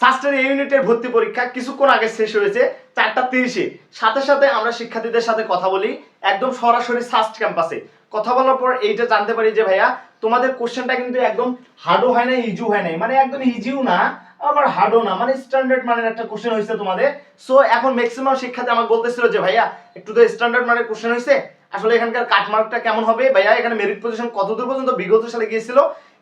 সাস্টের এই ইউনিটের ভর্তি পরীক্ষা কিছুক্ষণ আগে শেষ হয়েছে, চারটা তিরিশে। সাথে সাথে আমরা শিক্ষার্থীদের সাথে কথা বলি, একদম সরাসরি সাস্ট ক্যাম্পাসে কথা বলার পর এইটা জানতে পারি যে ভাইয়া, তোমাদের কোশ্চেনটা কিন্তু একদম হার্ডও হয় না ইজিও হয় নাই। মানে একদম ইজিও না, আবার হার্ডও না। মানে স্ট্যান্ডার্ড মানের একটা কোশ্চেন হয়েছে তোমাদের। সো এখন ম্যাক্সিমাম শিক্ষার্থী আমাকে বলতেছিল যে ভাইয়া, একটু তো স্ট্যান্ডার্ড মানের কোশ্চেন হয়েছে। আসলে এখানকার কাটমার্কটা কেমন হবে? ভাইয়া, এখানে মেরিট পজিশন কতদূর পর্যন্ত বিগত সালে গিয়েছিল?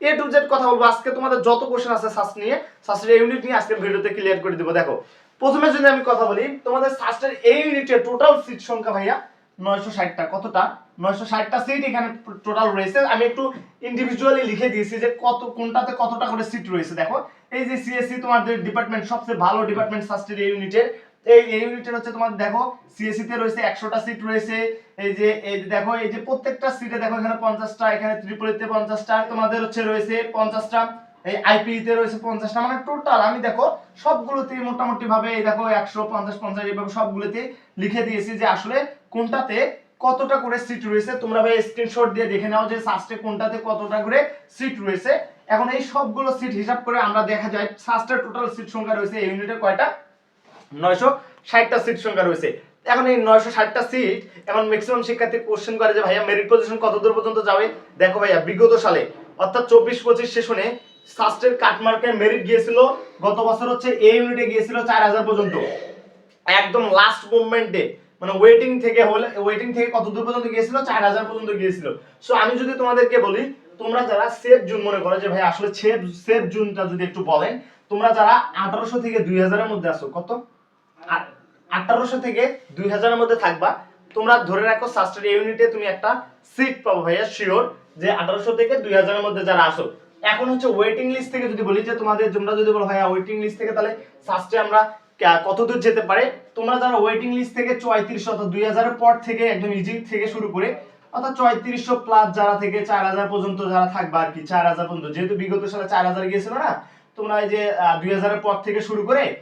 এ টু জেড কথা বলব। আজকে তোমাদের যত কোশ্চেন আছে সাস নিয়ে সাস্টের ইউনিট নিয়ে আজকে ভিডিওতে ক্লিয়ার করে দিব। দেখো, প্রথমে যদি আমি কথা বলি, তোমাদের সাস্টের এই ইউনিটের টোটাল সিট সংখ্যা ভাইয়া নয়শো ষাটটা। কতটা? নয়শো ষাটটা সিট এখানে টোটাল রয়েছে। আমি একটু ইন্ডিভিজুয়ালি লিখে দিয়েছি যে কত, কোনটাতে কতটা করে সিট রয়েছে। দেখো, এই যে সিএসসি তোমাদের ডিপার্টমেন্ট সবচেয়ে ভালো ডিপার্টমেন্ট সাস্টের এই ইউনিটের এই এই ইউনিটের পঞ্চাশটা মানে আমি দেখো সবগুলোতে মোটামুটি ভাবে দেখো একশো, পঞ্চাশ পঞ্চাশ সবগুলোতে লিখে দিয়েছি যে আসলে কোনটাতে কতটা করে সিট রয়েছে। তোমরা স্ক্রিনশট দিয়ে দেখে নাও যে সাস্টে কোনটাতে কতটা করে সিট রয়েছে। এখন এই সবগুলো সিট হিসাব করে আমরা দেখা যায় সাস্টের টোটাল সিট সংখ্যা রয়েছে এই ইউনিটে কয়টা? নয়শো ষাটটা সিট সংখ্যা রয়েছে। এখন এই নয়শো ষাটটা সিট এখন ম্যাক্সিমাম শিক্ষার্থী কোশ্চেন করে যে, ভাইয়া মেরিট পজিশন কত দূর পর্যন্ত যাবে? দেখো ভাইয়া, বিগত সালে, অর্থাৎ চব্বিশ পঁচিশ সেশনে সাস্টের কাটমার্কের মেরিট গিয়েছিল, গত বছর হচ্ছে এই ইউনিটে গিয়েছিল চার হাজার পর্যন্ত। একদম লাস্ট মুভমেন্টে মানে ওয়েটিং থেকে হলে ওয়েটিং থেকে কত দূর পর্যন্ত গিয়েছিল? চার হাজার পর্যন্ত গিয়েছিল। সো আমি যদি তোমাদেরকে বলি, তোমরা যারা সেফ জুন মনে করো যে ভাই আসলে সেফ সেফ জুনটা যদি একটু বলেন, তোমরা যারা আঠারোশো থেকে দুই হাজারের মধ্যে আসো কত? আঠারোশো থেকে দুই হাজারের মধ্যে থাকবা। তোমরা ধরে রাখো সাস্টের ইউনিটে তুমি একটা সিট পাবো ভাইয়া শিওর যে আঠারোশো থেকে দুই হাজারের মধ্যে যারা আসো। এখন হচ্ছে ওয়েটিং লিস্ট থেকে যদি বলি যে তোমাদের, তোমরা যদি বলো ভাইয়া ওয়েটিং লিস্ট থেকে তাহলে সাস্টে আমরা কা- কত দূর যেতে পারে? তোমরা যারা ওয়েটিং লিস্ট থেকে চুয়াত্রিশশো অর্থাৎ দুই হাজারের পর থেকে একদম ইজি থেকে শুরু করে, অর্থাৎ চুয়াত্রিশশো প্লাস যারা থেকে চার হাজার পর্যন্ত যারা থাকবা আর কি, চার হাজার পর্যন্ত। যেহেতু বিগত সালে চার হাজার গিয়েছিল না, তোমরা এই যে দুই হাজারের পর থেকে শুরু করে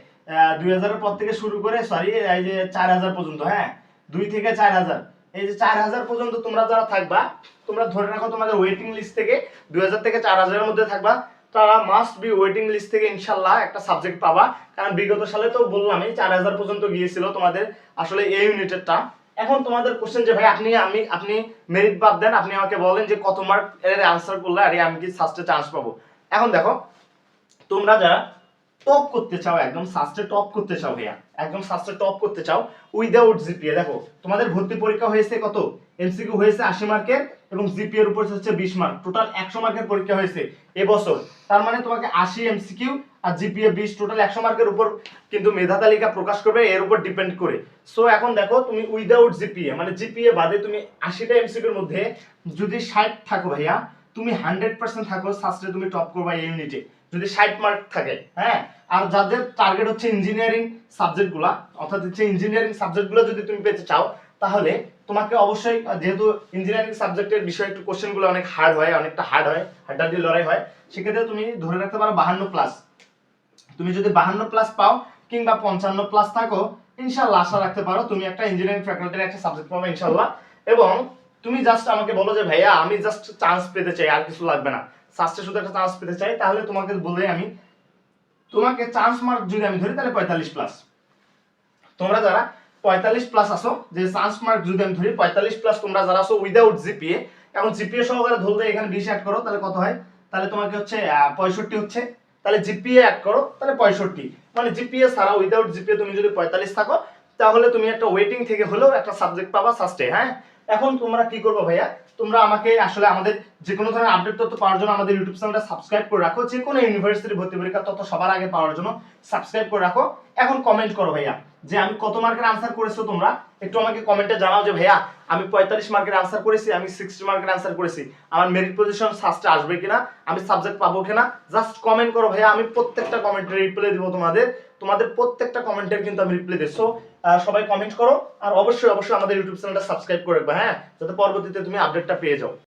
দুই হাজারের পর থেকে শুরু করে সরি এই যে চার হাজার পর্যন্ত হ্যাঁ? দুই থেকে চার হাজার। এই যে চার হাজার পর্যন্ত তোমরা যারা থাকবা, তোমরা ধরে রাখো তোমাদের ওয়েটিং লিস্ট থেকে, দুই হাজার থেকে চার হাজারের মধ্যে থাকবা, তারা মাস্ট বি ওয়েটিং লিস্ট থেকে ইনশাল্লাহ একটা সাবজেক্ট পাবা। কারণ বিগত সালে তো বললামই চার হাজার পর্যন্ত গিয়েছিল তোমাদের আসলে এই ইউনিটেরটা এখন তোমাদের কোশ্চেন যে, ভাই, আপনি, আমি, আপনি মেরিট বাদ দেন, আপনি আমাকে বলেন যে কত মার্ক এর আনসার করলে আরে আমি কি সাস্টে চান্স পাবো? এখন দেখো, তোমরা যারা টপ করতে চাও, একদম সাস্টে টপ করতে চাও ভাইয়া, একদম সাস্টে টপ করতে চাও উইদাউট জিপিএ দেখো, তোমাদের ভর্তি পরীক্ষা হয়েছে কত? এমসিকিউ হয়েছে আশি মার্কের এবং জিপিএ এর উপর হচ্ছে বিশ মার্ক। টোটাল একশো মার্কের পরীক্ষা হয়েছে এবছর। তার মানে তোমাকে আশি এমসিকিউ আর জিপিএ বিশ টোটাল একশো মার্কের উপর কিন্তু মেধা তালিকা প্রকাশ করবে, এর উপর ডিপেন্ড করে। সো এখন দেখো, তুমি উইদাউট জিপিএ মানে জিপিএ বাদে তুমি আশিটা এমসিকিউর মধ্যে যদি ষাট থাকো ভাইয়া তুমি হান্ড্রেড পার্সেন্ট থাকো সাস্টে তুমি টপ করবা এই ইউনিটে যদি ষাট মার্ক থাকে হ্যাঁ? আর যাদের টার্গেট হচ্ছে ইঞ্জিনিয়ারিং সাবজেক্টগুলা অর্থাৎ হচ্ছে ইঞ্জিনিয়ারিং সাবজেক্টগুলো যদি তুমি পেতে চাও, তাহলে তোমাকে অবশ্যই যেহেতু ইঞ্জিনিয়ারিং সাবজেক্টের বিষয়ে একটু কোশ্চেনগুলো অনেক হার্ড হয়, অনেকটা হার্ড হয় হাড্ডাহাড্ডি লড়াই হয়, সেক্ষেত্রে তুমি ধরে রাখতে পারো বাহান্ন প্লাস তুমি যদি বাহান্ন প্লাস পাও কিংবা পঞ্চান্ন প্লাস থাকো, ইনশাল্লাহ আশা রাখতে পারো তুমি একটা ইঞ্জিনিয়ারিং ফ্যাকাল্টির একটা সাবজেক্ট পাবে, ইনশাল্লাহ। এবং তুমি জাস্ট আমাকে বলো যে, ভাইয়া, আমি জাস্ট চান্স পেতে চাই, আর কিছু লাগবে না। সাস্টে শুধু একটা চান্স পেতে চাই, তাহলে তোমাকে বলে আমি, তোমাকে চান্স মার্ক যদি আমি ধরি, তাহলে পঁয়তাল্লিশ প্লাস তোমরা যারা পঁয়তাল্লিশ প্লাস আসো যে চান্স মার্ক যদি আমি ধরি, পঁয়তাল্লিশ প্লাস তোমরা যারা আসো উইদাউট জিপিএ এখন জিপিএ সহকারে ধরলে এখানে বিশ অ্যাড করো, তাহলে কত হয়? তাহলে তোমাকে হচ্ছে পঁয়ষট্টি হচ্ছে। তাহলে জিপিএ অ্যাড করো, তাহলে পঁয়ষট্টি। মানে জিপিএ ছাড়া উইদাউট জিপিএ তুমি যদি পঁয়তাল্লিশ থাকো, তাহলে তুমি একটা ওয়েটিং থেকে হলেও একটা সাবজেক্ট পাবা সাস্টে হ্যাঁ? এখন তোমরা কি করব ভাইয়া? তোমরা আমাকে আসলে আমাদের যে কোনো ধরনের আপডেট তথ্য পাওয়ার জন্য আমাদের ইউটিউব চ্যানেলটা সাবস্ক্রাইব করে রাখো। যে কোনো ইউনিভার্সিটি ভর্তি পরীক্ষার তথ্য সবার আগে পাওয়ার জন্য সাবস্ক্রাইব করে রাখো। এখন কমেন্ট করো ভাইয়া, যে আমি কত মার্কের আনসার করেছ তোমরা? একটু আমাকে কমেন্টে জানাও যে ভাইয়া, আমি পঁয়তাল্লিশ মার্কের আনসার করেছি, আমি সিক্সটি মার্কের আনসার করেছি। আমার মেরিট পজিশন সাস্টে আসবে কিনা, আমি সাবজেক্ট পাবো কিনা? জাস্ট কমেন্ট করো ভাইয়া, আমি প্রত্যেকটা কমেন্টের রিপ্লাই দিব তোমাদের। তোমাদের প্রত্যেকটা কমেন্টের কিন্তু আমি রিপ্লাই দিই সো সবাই কমেন্ট করো, আর অবশ্যই অবশ্যই আমাদের ইউটিউব চ্যানেলটা সাবস্ক্রাইব করে রাখবে হ্যাঁ? যাতে পরবর্তীতে তুমি আপডেটটা পেয়ে যাও।